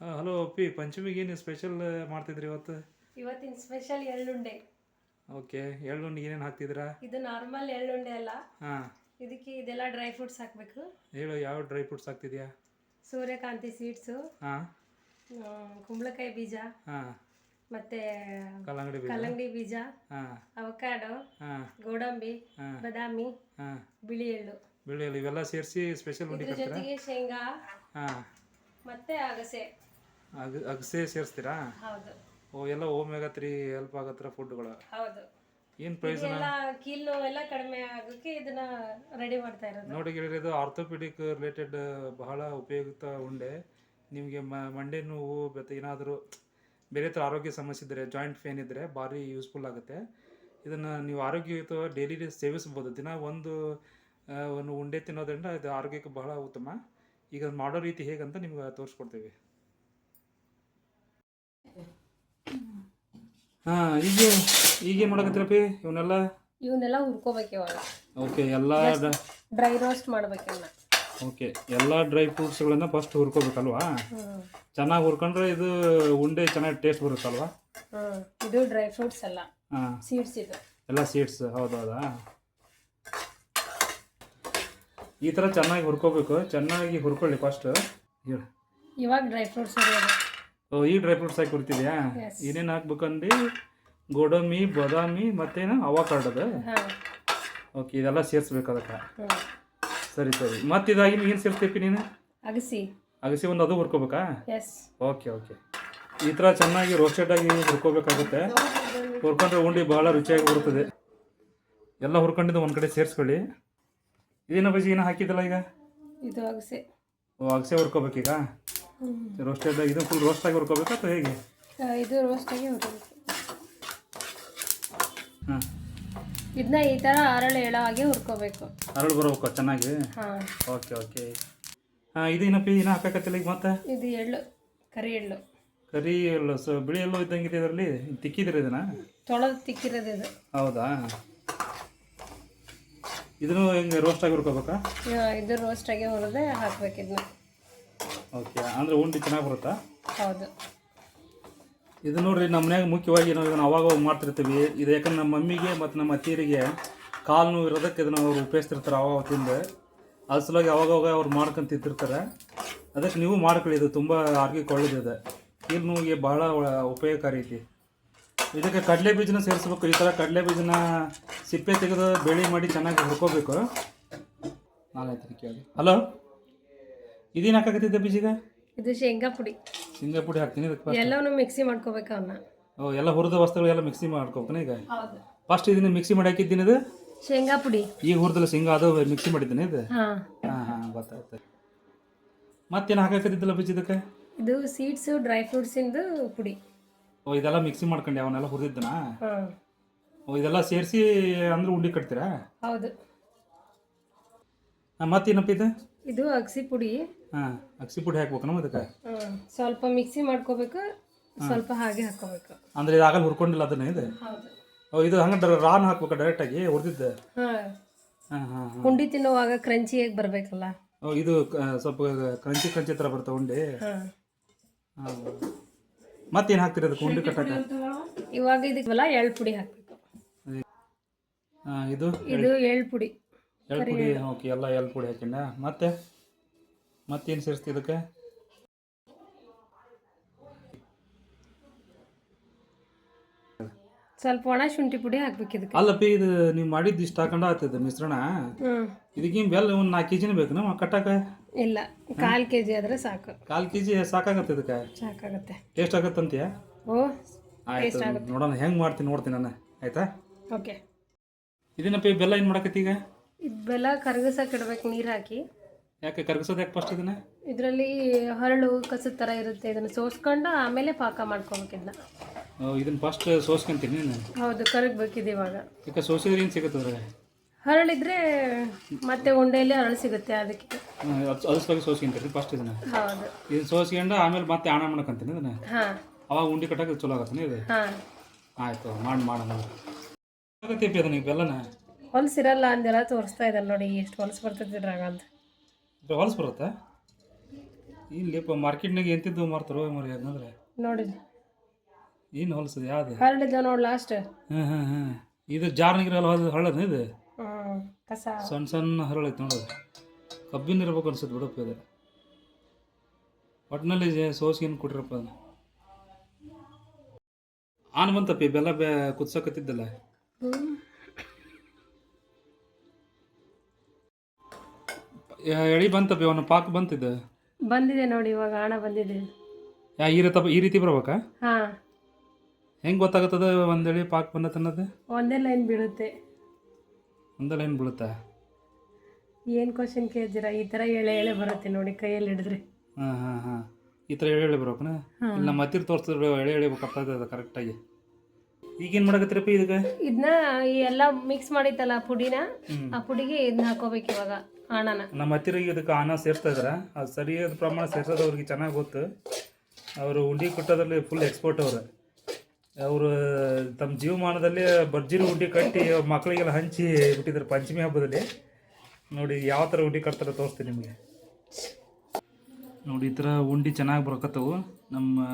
Hello ಅಪ್ಪಿ ಪಂಚಮಿಗೆ ಏನು special ಮಾಡ್ತಿದ್ರಿ ಇವತ್ತು? ಇವತ್ತಿನ ಸ್ಪೆಷಲ್ ಎಳ್ಳುಂಡೆ. ಓಕೆ ಎಳ್ಳುಂಡಿಗೆ ಏನೇನು ಹಾಕ್ತಿದ್ರಾ ಇದು ನಾರ್ಮಲ್ ಎಳ್ಳುಂಡೆ ಅಲ್ಲ. ಹಾಂ. ಇದಕ್ಕೆ ಇದೆಲ್ಲ ಡ್ರೈ ಫ್ರೂಟ್ಸ್ ಹಾಕಬೇಕು. ಹೇಳು ಯಾವ ಡ್ರೈ ಫ್ರೂಟ್ಸ್ ಹಾಕ್ತಿದ್ಯಾ? ಸೂರ್ಯಕಾಂತಿ ಸೀಡ್ಸು ಹಾಂ. ಕುಂಬಳಕಾಯಿ ಬೀಜ ಹಾಂ. ಮತ್ತೆ ಕಲ್ಲಂಗಡಿ ಬೀಜ. ಕಲ್ಲಂಗಡಿ ಬೀಜ ಹಾಂ. ಅವಕಾಡೋ ಹಾಂ. ಗೋಡಂಬಿ ಹಾಂ. ಬಾದಾಮಿ ಹಾಂ. ಬಿಳಿ ಎಳ್ಳು. ಬೆಳೆಯಲ್ಲ ಇವೆಲ್ಲ ಸೇರಿಸಿ ಸ್ಪೆಷಲ್ ಉಂಡಿ ಜೊತೆಗೆ ಶೇಂಗಾ ಹಾಂ. ಮತ್ತೆ ಅಗಸೆ. ಅಗ್ ಅಗಸೆ ಸೇರಿಸ್ತೀರಾ? ಹೌದು. ಓ ಎಲ್ಲ ಓಮೆಗಾ ತ್ರೀ ಹೆಲ್ಪ್ ಆಗತ್ರ ಫುಡ್ಗಳು ಹೌದು. ಏನು ಪ್ರೈಸ್ ಎಲ್ಲ ಕೀಲ್ ನೋವೆಲ್ಲ ಕಡಿಮೆ ಆಗೋಕೆ ಇದನ್ನ ರೆಡಿ ಮಾಡ್ತಾ ಇರೋದು. ನೋಡಿ ಗೆಳೆಯರೆ, ಇದು ಆರ್ಥೋಪೆಡಿಕ್ ರಿಲೇಟೆಡ್ ಬಹಳ ಉಪಯುಕ್ತ ಉಂಡೆ. ನಿಮಗೆ ಮಂಡೆ ನೋವು ಮತ್ತು ಏನಾದರೂ ಬೇರೆ ಥರ ಆರೋಗ್ಯ ಸಮಸ್ಯೆ ಇದ್ದರೆ ಜಾಯಿಂಟ್ ಪೇನ್ ಇದ್ದರೆ ಭಾರಿ ಯೂಸ್ಫುಲ್ ಆಗುತ್ತೆ. ಇದನ್ನು ನೀವು ಆರೋಗ್ಯಯುತ ಡೈಲಿ ಸೇವಿಸ್ಬೋದು ದಿನ ಒಂದು ಆ, ಒಂದು ಉಂಡೆ ತಿನ್ನೋದ್ರಿಂದ ಇದು ಆರೋಗ್ಯಕ್ಕೆ ಬಹಳ ಉತ್ತಮ. ಈಗ ಮಾಡೋ ರೀತಿ ಹೇಗಂತ ನಿಮ್ಗೆ ತೋರಿಸ್ಕೊಡ್ತೀವಿ. ಹಾ ಈಗ ಈಗೇನು ಮಾಡಕತ್ತೀರಪ್ಪಿ ಇವನ್ನೆಲ್ಲ? ಇವನ್ನೆಲ್ಲ ಹುರ್ಕೋಬೇಕು ಇವಾಗ ಓಕೆ ಎಲ್ಲ ಡ್ರೈ ರೋಸ್ಟ್ ಮಾಡ್ಬೇಕನ್ನ ಓಕೆ ಎಲ್ಲ ಡ್ರೈ ಫ್ರೂಟ್ಸ್ಗಳನ್ನ ಫಸ್ಟ್ ಹುರ್ಕೋಬೇಕಲ್ವಾ? ಚೆನ್ನಾಗಿ ಹುರ್ಕೊಂಡ್ರೆ ಇದು ಉಂಡೆ ಚೆನ್ನಾಗಿ ಟೇಸ್ಟ್ ಬರುತ್ತಲ್ವಾ? ಇದು ಡ್ರೈ ಫ್ರೂಟ್ಸ್ ಅಲ್ಲ. ಹಾಂ. ಸೀಡ್ಸ್ ಇದು. ಎಲ್ಲ ಸೀಡ್ಸ್ ಹೌದೌದಾ ಈ ಥರ ಚೆನ್ನಾಗಿ ಹುರ್ಕೋಬೇಕು. ಚೆನ್ನಾಗಿ ಹುರ್ಕೊಳ್ಳಿ ಫಸ್ಟ್ ಹೇಳಿ. ಇವಾಗ ಡ್ರೈ ಫ್ರೂಟ್ಸ್ ಓ ಈ ಡ್ರೈ ಫ್ರೂಟ್ಸ್ ಹಾಕಿ ಹುರ್ತಿದ್ಯಾ. ಏನೇನು ಹಾಕ್ಬೇಕಂದು ಗೋಡಂಬಿ ಬಾದಾಮಿ ಮತ್ತೇನು? ಅವಾಕಾಡೋದು? ಓಕೆ ಇದೆಲ್ಲ ಸೇರಿಸ್ಬೇಕು ಅದಕ್ಕೆ. ಸರಿ ಸರಿ. ಮತ್ತೆ ಇದಾಗಿ ಏನು ಸೇರಿಸ್ತೀಪಿ ನೀನು? ಅಗಸಿ. ಅಗಸಿ ಒಂದು ಅದು ಹುರ್ಕೋಬೇಕಾ? ಓಕೆ ಓಕೆ ಈ ಥರ ಚೆನ್ನಾಗಿ ರೋಸ್ಟೆಡ್ ಆಗಿ ಹುರ್ಕೋಬೇಕಾಗುತ್ತೆ. ಹುರ್ಕೊಂಡ್ರೆ ಉಂಡಿ ಬಹಳ ರುಚಿಯಾಗಿ ಬರುತ್ತದೆ ಎಲ್ಲ ಹುರ್ಕೊಂಡಿದ್ದು ಒಂದು ಕಡೆ ಸೇರಿಸ್ಕೊಳ್ಳಿ. ಇದೇನ ಬಜ್ಜಿ ಏನೋ ಹಾಕಿದ್ದಲ್ಲ ಈಗ? ಇದು ಅಗಸೆ. ಓ ಅಗಸೆ ಹುರ್ಕೋಬೇಕೀಗ ರೋಸ್ಟೆಡ್ ಇದು ಫುಲ್ ರೋಸ್ಟ್ ಆಗಿ ಹುರ್ಕೋಬೇಕಾ ಅಥವಾ ಹೇಗೆ? ಇದು ರೋಸ್ಟ್ ಆಗಿ ಹುರ್ಕೋಬೇಕು. ಹಾಂ. ಇದನ್ನ ಈ ಥರ ಅರಳು ಎಳ ಹಾಗೆ ಹುರ್ಕೋಬೇಕು. ಅರಳು ಬರಬೇಕು ಚೆನ್ನಾಗಿ? ಹಾ. Okay okay. ಹಾಂ ಏನಪ್ಪ ಏನೋ ಹಾಕಕತ್ತಿಲ್ಲ ಈಗ ಮತ್ತೆ? ಇದು ಎಳ್ಳು ಕರಿ ಎಳ್ಳು. ಕರಿ ಎಳ್ಳು ಸೊ ಬಿಳಿ ಎಳ್ಳು ಇದ್ದಂಗಿದೆ ಇದರಲ್ಲಿ? ತಿಕ್ಕಿದ್ರೆ ಇದನ್ನ? ತೊಳೆದು ತಿಕ್ಕಿರೋದು ಇದು. ಹೌದಾ? ಇದನ್ನು ಹೆಂಗೆ ರೋಸ್ಟ್ ಆಗಿ ಹುರ್ಕೋಬೇಕಾ? ಇದು ರೋಸ್ಟ್ ಆಗಿ ಹುರಿದೆ ಹಾಕ್ಬೇಕು ಇದನ್ನ ಓಕೆ ಅಂದರೆ ಉಂಡಿ ಚೆನ್ನಾಗಿ ಬರುತ್ತಾ? ಹೌದು. ಇದು ನೋಡ್ರಿ ನಮ್ಮ ಮನ್ಯಾಗ ಮುಖ್ಯವಾಗಿ ನಾವು ಇದನ್ನು ಅವಾಗ ಮಾಡ್ತಿರ್ತೀವಿ. ಇದು ಯಾಕಂದ್ರೆ ನಮ್ಮ ಮಮ್ಮಿಗೆ ಮತ್ತು ನಮ್ಮ ಅತ್ತಿಯರಿಗೆ ಕಾಲು ನೋವು ಇರೋದಕ್ಕೆ ಇದನ್ನು ಅವ್ರು ಉಪಯೋಗಿಸ್ತಿರ್ತಾರೆ ಅವಾಗ ತಿಂದು. ಅದ್ರ ಸಲುವಾಗಿ ಅವಾಗ ಅವಾಗ ಅವ್ರು ಮಾಡ್ಕೊಂಡು ತಿಂತಿರ್ತಾರೆ ಅದಕ್ಕೆ ನೀವು ಮಾಡ್ಕೊಳ್ಳಿ ಇದು ತುಂಬ ಆರೋಗ್ಯಕ್ಕೆ ಒಳ್ಳೇದಿದೆ. ಕೀಲು ನೋವಿಗೆ ಭಾಳ ಒಳ- ಉಪಯೋಗಕಾರಿ ಐತಿ. ಇದಕ್ಕೆ ಕಡಲೆ ಬೀಜನ ಸೇರಿಸ್ಬೇಕು. ಈ ಥರ ಕಡಲೆ ಬೀಜನ ಸಿಪ್ಪೆ ತೆಗೆದು ಬೇಳೆ ಮಾಡಿ ಚೆನ್ನಾಗಿ ಹುರ್ಕೋಬೇಕು. ನಾಲ್ಕು ಕೇಳಿ ಹಲೋ? ಇದೇನು ಹಾಕಾಕತ್ತಿದ್ದೆ ಬೀಜಿಗ? ಇದು ಶೇಂಗಾ ಪುಡಿ. ಶೇಂಗಾ ಪುಡಿ ಹಾಕ್ತೀನಿ ಇದಕ್ಕೆ ಎಲ್ಲವನ್ನೂ ಮಿಕ್ಸಿ ಮಾಡ್ಕೋಬೇಕು ಅವನ್ನ. ಓ ಎಲ್ಲ ಹುರಿದ ವಸ್ತುಗಳು ಎಲ್ಲ ಮಿಕ್ಸಿ ಮಾಡ್ಕೋಬೇಕನ ಈಗ? ಫಸ್ಟ್ ಇದನ್ನ ಮಿಕ್ಸಿ ಮಾಡಿ ಹಾಕಿದ್ದೀನಿ ಇದು? ಶೇಂಗಾ ಪುಡಿ. ಈಗ ಹುರಿದಲ್ಲ ಶೇಂಗಾ ಅದು ಮಿಕ್ಸಿ ಮಾಡಿದ್ದೀನಿ ಇದು? ಹಾಂ. ಹಾಂ ಗೊತ್ತಾಯ್ತು. ಮತ್ತೇನು ಹಾಕಾಕತ್ತಿದ್ದಲ್ಲ ಬೀಜ ಇದಕ್ಕೆ? ಇದು ಸೀಡ್ಸು ಡ್ರೈ ಫ್ರೂಟ್ಸಿಂದು ಪುಡಿ. ಇದೆಲ್ಲ ಮಿಕ್ಸಿ ಮಾಡ್ಕೊಂಡೆ ಅವನ್ನೆಲ್ಲ ಹುರಿದಿದ್ದನ? ಇದೆಲ್ಲ ಸೇರಿಸಿ ಅಂದ್ರೆ ಉಂಡಿ ಕಟ್ತೀರಾ? ಹೌದು. ಮತ್ತೇನಪ್ಪ ಇದು? ಇದು ಅಗಸಿ ಪುಡಿ. ಹಾಂ ಅಗ್ಸಿ ಪುಡಿ ಹಾಕ್ಬೇಕು ಅದಕ್ಕೆ. ಸ್ವಲ್ಪ ಮಿಕ್ಸಿ ಮಾಡ್ಕೋಬೇಕು ಸ್ವಲ್ಪ ಹಾಗೆ ಹಾಕೋಬೇಕು ಅಂದ್ರೆ ಇದು ಆಗಲ್ಲ ಹುರ್ಕೊಂಡಿಲ್ಲ ಅದನ್ನ ಇದು? ಓ ಇದು ಹಂಗೆ ರಾನ್ ಹಾಕ್ಬೇಕು ಡೈರೆಕ್ಟಾಗಿ ಹುರಿದಿದ್ದೆ? ಹಾಂ. ಹಾಂ ಹಾಂ ಹಾಂ. ಪುಂಡಿ ತಿನ್ನುವಾಗ ಕ್ರಂಚಿಯಾಗಿ ಬರಬೇಕಲ್ಲ? ಓ ಇದು ಸ್ವಲ್ಪ ಕ್ರಂಚಿ ಕ್ರಂಚಿ ತರ ಬರ್ತಾವೆ ಉಂಡಿ? ಹಾಂ. ಮತ್ತೇನು ಹಾಕ್ತೀರಿ ಅದಕ್ಕೆ ಉಂಡೆ ಕಟ್ಟಕ್ಕೆ ಇವಾಗ ಇದಕ್ಕೆಲ್ಲ ಎಳ್ಳು ಪುಡಿ ಹಾಕಬೇಕು. ಆ ಇದು ಇದು ಎಳ್ಳು ಪುಡಿ. ಎಳ್ಳು ಪುಡಿ ಓಕೆ ಎಲ್ಲ ಎಳ್ಳು ಪುಡಿ ಹಾಕಿನ ಮತ್ತೆ? ಮತ್ತೇನು ಸೇರಿಸ್ತಿ ಇದಕ್ಕೆ? ಸ್ವಲ್ಪ ಒಣ ಶುಂಠಿ ಪುಡಿ ಹಾಕ್ಬೇಕು ಇದಕ್ಕೆ. ಅಲ್ಲಪ್ಪ ಇದು ನೀವು ಮಾಡಿದ್ದು ಇಷ್ಟು ಹಾಕೊಂಡ ಆಗ್ತದೆ ಮಿಶ್ರಣ. ಇದಕ್ಕೆ ಬೆಲ್ಲ ಒಂದು ನಾಲ್ಕು ಕೆ ಜಿನ ಬೇಕು ನಮ್ಮ ಕಟ್ಟಕ್ಕೆ ಇಲ್ಲ ಕಾಲ್ ಕೆ ಜಿ ಆದರೆ ಸಾಕು. ಕಾಲು ಕೆ ಜಿ ಸಾಕಾಗತ್ತೆ ಇದಕ್ಕೆ? ಸಾಕಾಗುತ್ತೆ. ಟೇಸ್ಟ್ ಆಗತ್ತಂತೀಯ ಓ ಆಯ್ತು ನೋಡೋಣ ಹೆಂಗೆ ಮಾಡ್ತೀನಿ ನೋಡ್ತೀನಿ ನಾನು ಆಯ್ತಾ? ಓಕೆ. ಇದನ್ನ ಈ ಬೆಲ್ಲ ಏನು ಮಾಡಕತ್ತಿ ಈಗ? ಇದು ಬೆಲ್ಲ ಕರಗಿಸಕ್ಕೆ ಇಡ್ಬೇಕು ನೀರು ಹಾಕಿ. ಯಾಕೆ ಕರಗಿಸೋದು ಯಾಕೆ ಫಸ್ಟ್ ಇದನ್ನ? ಇದರಲ್ಲಿ ಹರಳು ಕಸದ ಥರ ಇರುತ್ತೆ ಇದನ್ನು ಸೋಸ್ಕೊಂಡು ಆಮೇಲೆ ಪಾಕ ಮಾಡ್ಕೊಬೇಕು ಇದನ್ನ ಇದನ್ನ ಫಸ್ಟ್ ಸೋಸ್ಕೊಂತೀನಿ ನೀನು? ಹೌದು ಕರಗಬೇಕಿದೆ ಇವಾಗ. ಈಗ ಸೋಸಿದ್ರೆ ಏನು ಸಿಗುತ್ತೆ ಅದ್ರಾಗ? ಹರಳಿದ್ರೆ ಮತ್ತೆ ಉಂಡೆಯಲ್ಲಿ ಹರಳು ಸಿಗುತ್ತೆ ಅದಕ್ಕೆ. ಅದಿಸ್ವಾಗಿ ಸೋಸ್ಕೊಂತೀರಿ ಫಸ್ಟ್ ಇದನ್ನ. ಹೌದು. ಇದು ಸೋಸ್ಕೊಂಡು ಆಮೇಲೆ ಮತ್ತೆ ಆಣ ಮಾಡ್ಕೊಂತೀನಿ ಇದನ್ನ ಹಾಂ. ಅವಾಗ ಉಂಡಿ ಕಟ್ಟಕ್ಕೆ ಚಲೋ ಆಗತ್ತೆ ಇದು? ಹಾಂ. ಆಯ್ತು ಮಾಡಿ ಮಾಡೋಣ ಆಗತ್ತೈತಿ ಅದನ್ನ ಈಗ ಬೆಲ್ಲನ ಹೊಲ್ಸಿರಲ್ಲ ಅಂದೆಲ್ಲ ತೋರಿಸ್ತಾ ಇದ್ದಾರೆ ನೋಡಿ ಎಷ್ಟು ಹೊಲ್ಸ್ ಬರ್ತೈತಿ ಇದ್ರಾಗ ಅಂತ. ಹೊಲಸು ಬರುತ್ತಾ? ಇಲ್ಲಿಪ್ಪ ಮಾರ್ಕೆಟ್ನಾಗ ಎಂತಿದ್ದು ಮಾರ್ತಾರೋ ಮರಿ ಅಂದ್ರೆ ನೋಡಿ ಏನು ಹೊಲ್ಸದು ಯಾವ್ದು? ಹರಳಿದ್ದ ನೋಡಿ ಲಾಸ್ಟ್ ಹಾಂ ಹಾಂ ಹಾಂ ಇದು ಜಾರ್ನಿಗಿರಲ್ಲ ಹೊಲ ಹಳ್ಳದ ಇದು? ಹ್ಞೂ ಕಸ. ಸಣ್ಣ ಸಣ್ಣ ಹರಳೈತೆ ನೋಡೋದು ಕಬ್ಬಿನ ಇರ್ಬೇಕು ಅನ್ಸುತ್ತೆ ಬಿಡಪ್ಪ ಇದು ಒಟ್ಟಿನಲ್ಲಿ ಸೋಸ್ಗೇನು ಕೊಟ್ರಪ್ಪ ಅದು ಆನ್ ಬಂತಪ್ಪಿ ಬೆಲ್ಲ ಬೆ ಕುದ್ಸಕತ್ತಿದ್ದಲ್ಲ. ಎಳಿ ಬಂತಪ್ಪಿ ಅವನ ಪಾಕ್ ಬಂತಿದ್ದ? ಬಂದಿದೆ ನೋಡಿ ಇವಾಗ ಹಣ ಬಂದಿದೆ. ಯಾ ಈ ರೀತಿ ಈ ರೀತಿ ಬರ್ಬೇಕಾ? ಹಾಂ. ಹೆಂಗೆ ಗೊತ್ತಾಗುತ್ತದೆ ಒಂದೇಳಿ ಪಾಕ್ ಬಂದತ್ತೆ ಅನ್ನೋದು ಒಂದೇ ಲೈನ್ ಬೀಳುತ್ತೆ. ಒಂದಲ್ಲ ಏನು ಬೀಳುತ್ತಾ ಏನು ಕ್ವಶನ್ ಕೇಳ್ತೀರಾ? ಈ ಥರ ಎಳೆ ಎಳೆ ಬರುತ್ತೆ ನೋಡಿ ಕೈಯಲ್ಲಿ ಹಿಡಿದ್ರೆ. ಹಾಂ ಹಾಂ ಹಾಂ. ಈ ಥರ ಎಳೆ ಎಳೆ ಬರ್ಬೇಕನ? ಇಲ್ಲ ನಮ್ಮ ಹತ್ತಿರ ತೋರಿಸಿದ್ರೆ ಎಳೆ ಎಳೆ ಅದು ಕರೆಕ್ಟಾಗಿ ಈಗೇನು ಮಾಡಕತ್ತಿರಪ್ಪ ಇದಕ್ಕೆ? ಇದನ್ನ ಈ ಎಲ್ಲ ಮಿಕ್ಸ್ ಮಾಡಿತ್ತಲ್ಲ ಪುಡಿನ. ಆ ಪುಡಿಗೆ ಇದನ್ನ ಹಾಕೋಬೇಕು ಇವಾಗ ಹಣನ ನಮ್ಮ ಹತ್ತಿರ ಇದಕ್ಕೆ ಹಣ ಸೇರ್ತಾ ಇದಾರೆ. ಅದು ಸರಿಯಾದ ಪ್ರಮಾಣ ಸೇರ್ಸೋದು ಅವ್ರಿಗೆ ಚೆನ್ನಾಗಿ ಗೊತ್ತು. ಅವರು ಉಂಡಿ ಕೊಟ್ಟೋದ್ರಲ್ಲಿ ಫುಲ್ ಎಕ್ಸ್ಪರ್ಟ್ ಅವರು. ಅವರು ತಮ್ಮ ಜೀವಮಾನದಲ್ಲಿ ಭರ್ಜರಿ ಉಂಡಿ ಕಟ್ಟಿ ಮಕ್ಕಳಿಗೆಲ್ಲ ಹಂಚಿ ಬಿಟ್ಟಿದ್ದಾರೆ ಪಂಚಮಿ ಹಬ್ಬದಲ್ಲಿ. ನೋಡಿ ಯಾವ ಥರ ಉಂಡಿ ಕಟ್ತಾರೆ ತೋರಿಸ್ತೀನಿ ನಿಮಗೆ. ನೋಡಿ, ಈ ಥರ ಉಂಡಿ ಚೆನ್ನಾಗಿ ಬರಕತ್ತವು. ನಮ್ಮ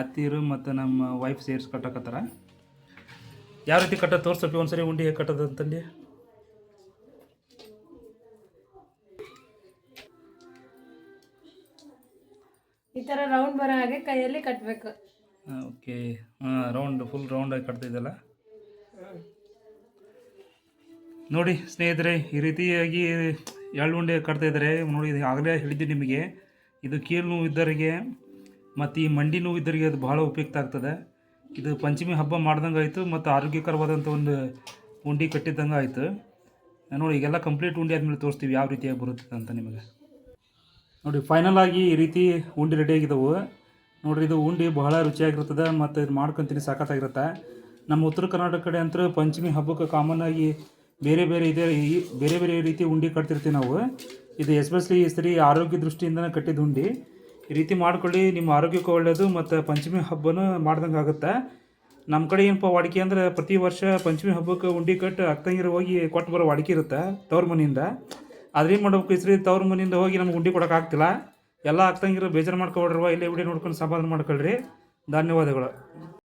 ಅತ್ತಿರು ಮತ್ತು ನಮ್ಮ ವೈಫ್ ಸೇರ್ಸ್ ಕಟ್ಟಕತ್ತಾರ. ಯಾವ ರೀತಿ ಕಟ್ಟೋದು ತೋರ್ಸಪ್ಪಿ ಒಂದ್ಸರಿ ಉಂಡಿ ಹೇಗೆ ಕಟ್ಟೋದು ಅಂತಂದು. ಈ ಥರ ರೌಂಡ್ ಬರೋ ಹಾಗೆ ಕೈಯಲ್ಲಿ ಕಟ್ಟಬೇಕು ಓಕೆ. ಹಾಂ ರೌಂಡ್ ಫುಲ್ ರೌಂಡಾಗಿ ಕಟ್ತಿದ್ದಲ್ಲ ನೋಡಿ ಸ್ನೇಹಿತರೆ, ಈ ರೀತಿಯಾಗಿ ಎಳ್ಳು ಉಂಡೆ ಕಟ್ತಾ ಇದ್ದಾರೆ. ನೋಡಿ ಆಗಲೇ ಹೇಳಿದ್ದೀನಿ ನಿಮಗೆ. ಇದು ಕೀಲು ನೋವು ಇದ್ದವರಿಗೆ ಮತ್ತು ಈ ಮಂಡಿ ನೋವು ಇದ್ದವರಿಗೆ ಅದು ಬಹಳ ಉಪಯುಕ್ತ ಆಗ್ತದೆ. ಇದು ಪಂಚಮಿ ಹಬ್ಬ ಮಾಡ್ದಂಗೆ ಆಯಿತು ಮತ್ತು ಆರೋಗ್ಯಕರವಾದಂಥ ಒಂದು ಉಂಡೆ ಕಟ್ಟಿದ್ದಂಗೆ ಆಯಿತು. ನೋಡಿ, ಈಗೆಲ್ಲ ಕಂಪ್ಲೀಟ್ ಉಂಡೆ ಆದಮೇಲೆ ತೋರಿಸ್ತೀವಿ ಯಾವ ರೀತಿಯಾಗಿ ಬರುತ್ತೆ ಅಂತ ನಿಮಗೆ. ನೋಡಿ ಫೈನಲ್ ಆಗಿ ಈ ರೀತಿ ಉಂಡೆ ರೆಡಿ ಆಗಿದ್ದವು ನೋಡ್ರಿ, ಇದು ಉಂಡೆ ಬಹಳ ರುಚಿಯಾಗಿರ್ತದೆ ಮತ್ತು ಇದು ಮಾಡ್ಕೊಂತೀನಿ ಸಾಕತ್ತಾಗಿರುತ್ತೆ. ನಮ್ಮ ಉತ್ತರ ಕರ್ನಾಟಕ ಕಡೆ ಅಂತೂ ಪಂಚಮಿ ಹಬ್ಬಕ್ಕೆ ಕಾಮನ್ ಆಗಿ ಬೇರೆ ಬೇರೆ ಇದೆ, ಈ ಬೇರೆ ಬೇರೆ ರೀತಿ ಉಂಡೆ ಕಟ್ತಿರ್ತೀವಿ ನಾವು. ಇದು ಎಸ್ಪೆಷಲಿ ಈ ಆರೋಗ್ಯ ದೃಷ್ಟಿಯಿಂದ ಕಟ್ಟಿದ ಉಂಡೆ. ಈ ರೀತಿ ಮಾಡ್ಕೊಳ್ಳಿ, ನಿಮ್ಮ ಆರೋಗ್ಯಕ್ಕೂ ಒಳ್ಳೆಯದು ಮತ್ತು ಪಂಚಮಿ ಹಬ್ಬನೂ ಮಾಡ್ದಂಗೆ ಆಗುತ್ತೆ. ನಮ್ಮ ಕಡೆ ಏನಪ್ಪ ವಾಡಿಕೆ ಅಂದರೆ ಪ್ರತಿ ವರ್ಷ ಪಂಚಮಿ ಹಬ್ಬಕ್ಕೆ ಉಂಡೆ ಕಟ್ಟು ಅಕ್ಕಂಗಿರು ಹೋಗಿ ಕೊಟ್ಟು ಬರೋ ವಾಡಿಕೆ ಇರುತ್ತೆ ತವ್ರ ಮನೆಯಿಂದ. ಅದ್ರೇನು ಮಾಡ್ಬೇಕು ಈ ಸರಿ ತವ್ರ ಮನೆಯಿಂದ ಹೋಗಿ ನಮ್ಗೆ ಉಂಡೆ ಕೊಡೋಕ್ಕಾಗ್ತಿಲ್ಲ ಎಲ್ಲ ಆಗ್ತಂಗಿರೋ ಬೇಜಾರು ಮಾಡ್ಕೊಬೇಡ್ರವ ಇಲ್ಲೇ ವಿಡಿಯೋ ನೋಡ್ಕೊಂಡು ಸಂಪಾದನೆ ಮಾಡ್ಕೊಳ್ರಿ. ಧನ್ಯವಾದಗಳು.